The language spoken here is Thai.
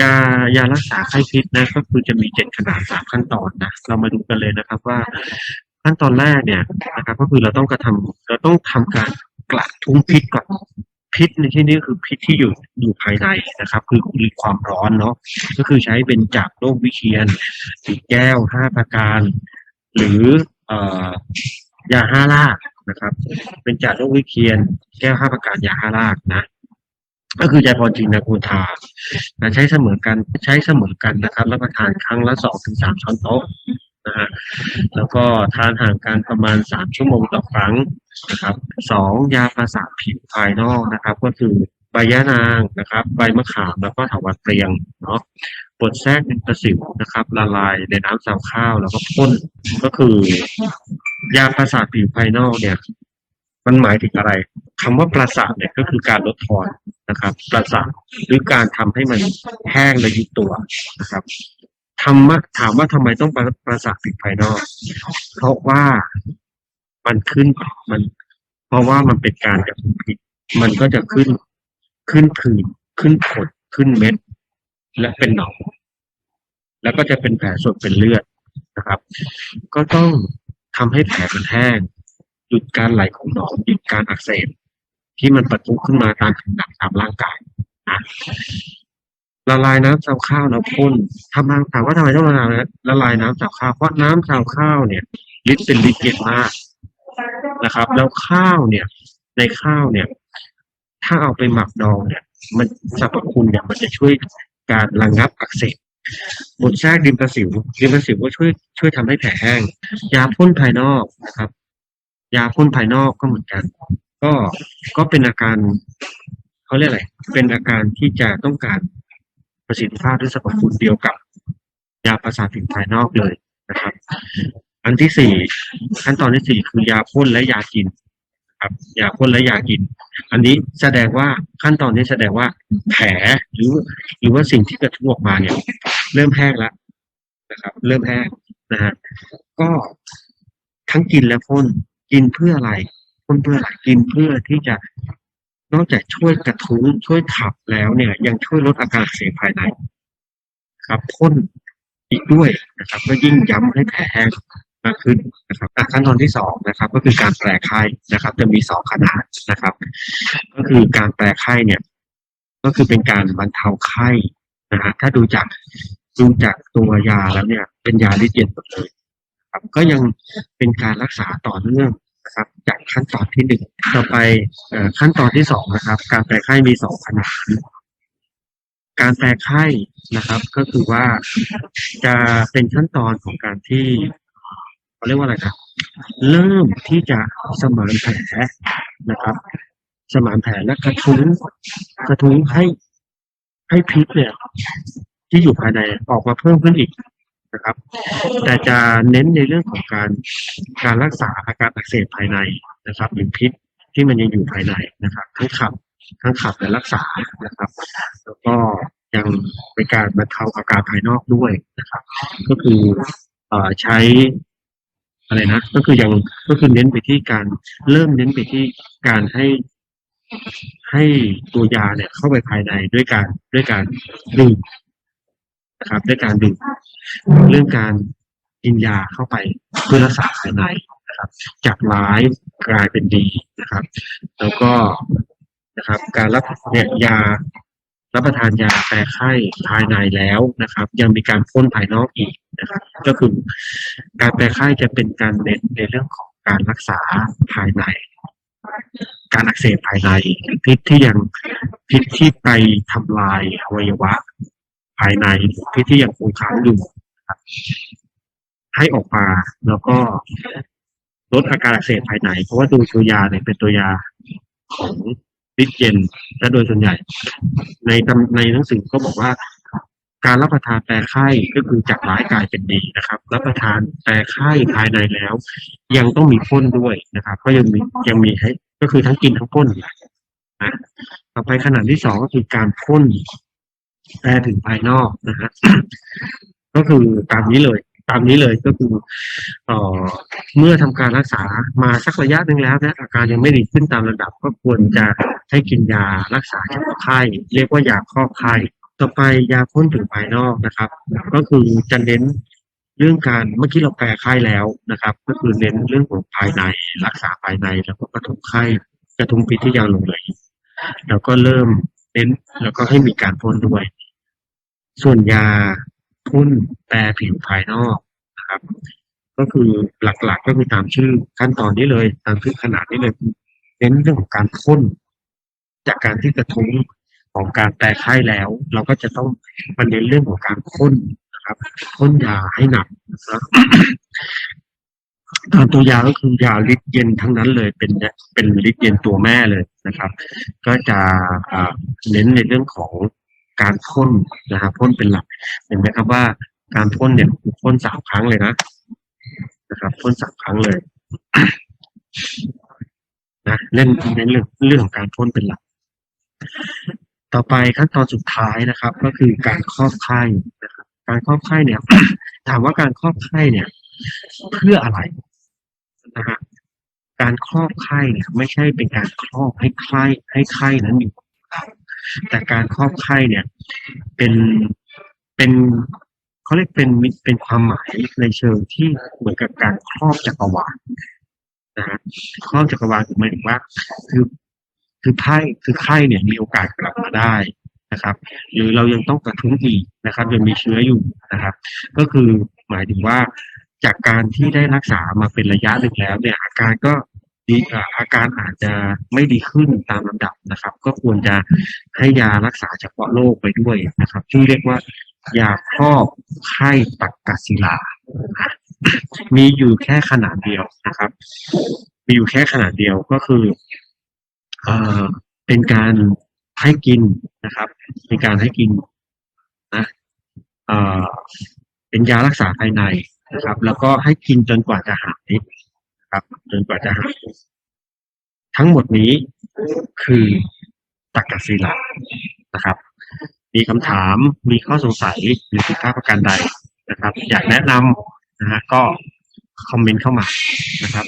ยายารักษาไข้พิษนะก็คือจะมีเจ็ดขนาดสามขั้นตอนนะเรามาดูกันเลยนะครับว่าขั้นตอนแรกเนี่ยนะครับ ก็คือเราต้องกระทำเราต้องทำการกระทุ้งพิษก่อนพิษในที่นี้คือพิษที่อยู่อยู่ภายในนะครับ คือคือความร้อนเนาะก็คือใช้เป็นจากโรควิเชียนสีแก้วห้าประการ หรือเอ่อยาห้ารากนะครับ เป็นจากโรควิเชียน แก้วห้าประการยาห้ารากนะ ก็คือยาพรจีนนากูทานะใช้เสมอกันใช้เสมอกันนะครับรับประทานครั้งละสองถึงสามช้อนโต๊ะนะฮะแล้วก็ทานห่างกันประมาณสามชั่วโมงต่อครั้งนะครับสองยาประสาทผิวภายนอกนะครับ ก็คือใบยะนางนะครับ ใบมะขามแล้วก็ถาวรเปรียงเนาะบดแทรกดินประสิวนะครับ ละลายในน้ำสาวข้าวแล้วก็พ่นก็คือยาประสาทผิวภายนอกเนี่ย มันหมายถึงอะไร คำว่าประสาทเนี่ยก็คือการลดทอนนะครับ ประสาทหรือการทำให้มันแห้งและยุบตัวนะครับธรรมะถามว่าทำไมต้องประประสาทผิวภายนอก เพราะว่ามันขึ้นมัน เพราะว่ามันเป็นการกระตุ้นพิษมันก็จะขึ้นขึ้นผื่นขึ้นผดขึ้นเม็ด และเป็นหนองแล้วก็จะเป็นแผลสดเป็นเลือดนะครับ ก็ต้องทำให้แผลมันแห้งหยุดการไหลของหนองหยุดการอักเสบ ที่มันประทุขึ้นมาตามผิวหนังตามร่างกายนะละลายน้ำสาวข้าวแล้วพ่นทำไมถามว่าทำไมต้องละลายละลายน้ำสาวข้าวเพราะน้ำสาวข้าวเนี่ยลิตรเป็นลิตรเยอะมากนะครับ แล้วข้าวเนี่ย ในข้าวเนี่ย ถ้าเอาไปหมักดองเนี่ย มันสรรพคุณเนี่ยมันจะช่วยการระงับอักเสบบดแทรกดินประสิวดินประสิวก็ช่วยช่วยทำให้แผลแห้ง ยาพ่นภายนอกนะครับ ยาพ่นภายนอกก็เหมือนกัน ก็ก็เป็นอาการเขาเรียกอะไรเป็นอาการที่จะต้องการประสิทธิภาพด้วยสรรพคุณเดียวกับยาประสาทผิวภายนอกเลยนะครับ อันที่สี่ขั้นตอนที่สี่คือยาพ่นและยากินครับยาพ่นและยากิน อันนี้แสดงว่าขั้นตอนนี้แสดงว่าแผลหรือหรือว่าสิ่งที่กระทุ้ออกมาเนี่ย เริ่มแห้งแล้วนะครับ เริ่มแห้งนะฮะก็ทั้งกินและพ่นกินเพื่ออะไร เพื่ออะไรกินเพื่อที่จะนอกจากช่วยกระทุ้งช่วยขับแล้วเนี่ย ยังช่วยลดอาการเสียภายในครับพ่นอีกด้วยนะครับก็ยิ่งย้ำให้แผลแห้งมากขึ้นนะครับขั้นตอนที่สองนะครับ ก็คือการแปลไข้นะครับ จะมีสองขนาดนะครับ ก็คือการแปลไข้เนี่ย ก็คือเป็นการบรรเทาไข้นะฮะถ้าดูจากดูจากตัวยาแล้วเนี่ย เป็นยาลิเจนหมดเลย ครับ ก็ยังเป็นการรักษาต่อเนื่อง ครับจากขั้นตอนที่หนึ่งต่อไปอขั้นตอนที่สองนะครับ การแปลไข้มีสองขนาดการแปลไข้นะครับ ก็คือว่าจะเป็นขั้นตอนของการที่เขาเรียกว่าอะไรครับเริ่มที่จะสมานแผลนะครับ สมานแผลและกระทุ้งกระทุ้งให้ให้พิษเนี่ย ที่อยู่ภายในออกมาเพิ่มขึ้นอีก นะครับ แต่จะเน้นในเรื่องของการการรักษาอาการอักเสบภายในนะครับหรือพิษที่มันยังอยู่ภายในนะครับทั้งขับทั้งขับและรักษานะครับ แล้วก็ยังเป็นการบรรเทาอาการภายนอกด้วยนะครับ ก็คือเอ่อใช้อะไรนะก็คือยังก็คือเน้นไปที่การเริ่มเน้นไปที่การให้ให้ตัวยาเนี่ยเข้าไปภายในด้วยการด้วยการดื่ม นะครับด้วยการดื่มเรื่องการกินยาเข้าไปเพื่อรักษาภายในนะครับ จากร้ายกลายเป็นดีนะครับ แล้วก็นะครับ การรับเนี่ยยารับประทานยาแก้ไข้ภายในแล้วนะครับ ยังมีการพ่นภายนอกอีกนะครับ ก็คือการแก้ไข้จะเป็นการเน้นในเรื่องของการรักษาภายใน การอักเสบภายในพิษที่ยังพิษที่ไปทำลายอวัยวะ ภายในพิษที่ยังคงค้างอยู่นะครับให้ออกมาแล้วก็ลดอาการอักเสบภายใน เพราะว่าตัวตัวยาเนี่ยเป็นตัวยาของลิเจนและโดยส่วนใหญ่ ในตำในหนังสือก็บอกว่าการรับประทานแปรไข้ก็คือจากร้ายกลายเป็นดีนะครับ รับประทานแปรไข้ภายในแล้ว ยังต้องมีพ่นด้วยนะครับ ก็ยังมียังมีให้ก็คือทั้งกินทั้งพ่นนะต่อไปขนาดที่สองก็คือการพ่น แปรถึงภายนอกนะฮะก็คือตามนี้เลย ตามนี้เลยก็คือเอ่อเมื่อทำการรักษามาสักระยะหนึ่งแล้วนะอาการยังไม่ดีขึ้นตามระดับ ก็ควรจะให้กินยารักษาเฉพาะไข้เรียกว่ายาครอบไข้ต่อไปยาพ่นถึงภายนอกนะครับ ก็คือจะเน้นเรื่องการเมื่อกี้เราแปลไข้แล้วนะครับ ก็คือเน้นเรื่องของภายในรักษาภายในแล้วก็กระทุ้งไข้กระทุ้งพิษที่ยังลงเหลยแล้วก็เริ่มเน้นแล้วก็ให้มีการพ่นด้วย ส่วนยาพ่นแปรผิวภายนอกนะครับ ก็คือหลักๆก็คือตามชื่อขั้นตอนนี้เลย ตามชื่อขนาดนี้เลยเน้นเรื่องของการพ่นจากการที่กระทุ้งของการแปรไข้แล้ว เราก็จะต้องมาเน้นเรื่องของการพ่นนะครับพ่นยาให้หนักนะครับตามตัวยาก็คือยาฤทธิ์เย็นทั้งนั้นเลยเป็นเป็นฤทธิ์เย็นตัวแม่เลยนะครับ ก็จะเน้นในเรื่องของ การพ่นนะครับพ่นเป็นหลักเห็นไหมครับว่าการพ่นเนี่ยพ่นสามครั้งเลยนะนะครับพ่นสามครั้งเลยนะเล่นเน้นเรื่องเรื่องของการพ่นเป็นหลัก ต่อไปขั้นตอนสุดท้ายนะครับ ก็คือการครอบไข้นะครับการครอบไข้เนี่ย ถามว่าการครอบไข้เนี่ย เพื่ออะไรนะฮะการครอบไข้เนี่ยไม่ใช่เป็นการครอบให้ไข้ให้ไข้นั้นอยู่ แต่การครอบไข้เนี่ย เป็นเป็นเขาเรียกเป็นมิเป็นความหมายในเชิงที่เหมือนกับการครอบจักรวาลนะฮะครอบจักรวาลหมายถึงว่า คือคือไข้คือไข้เนี่ยมีโอกาสกลับมาได้นะครับ หรือเรายังต้องกระทุ้งอีกนะครับ ยังมีเชื้ออยู่นะครับ ก็คือหมายถึงว่าจากการที่ได้รักษามาเป็นระยะหนึ่งแล้วเนี่ยอาการก็ ดีอาการอาจจะไม่ดีขึ้นตามลำดับนะครับ ก็ควรจะให้ยารักษาเฉพาะโรคไปด้วยนะครับ ที่เรียกว่ายาครอบไข้ตักกศิลา มีอยู่แค่ขนาดเดียวนะครับ มีอยู่แค่ขนาดเดียวก็คือเอ่อเป็นการให้กินนะครับ เป็นการให้กินนะเอ่อเป็นยารักษาภายในนะครับ แล้วก็ให้กินจนกว่าจะหาย ครับจนกว่าจะหายทั้งหมดนี้คือตักกศิลานะครับ มีคำถามมีข้อสงสัยหรือผิดพลาดประการใดนะครับ อยากแนะนำนะฮะก็คอมเมนต์เข้ามานะครับ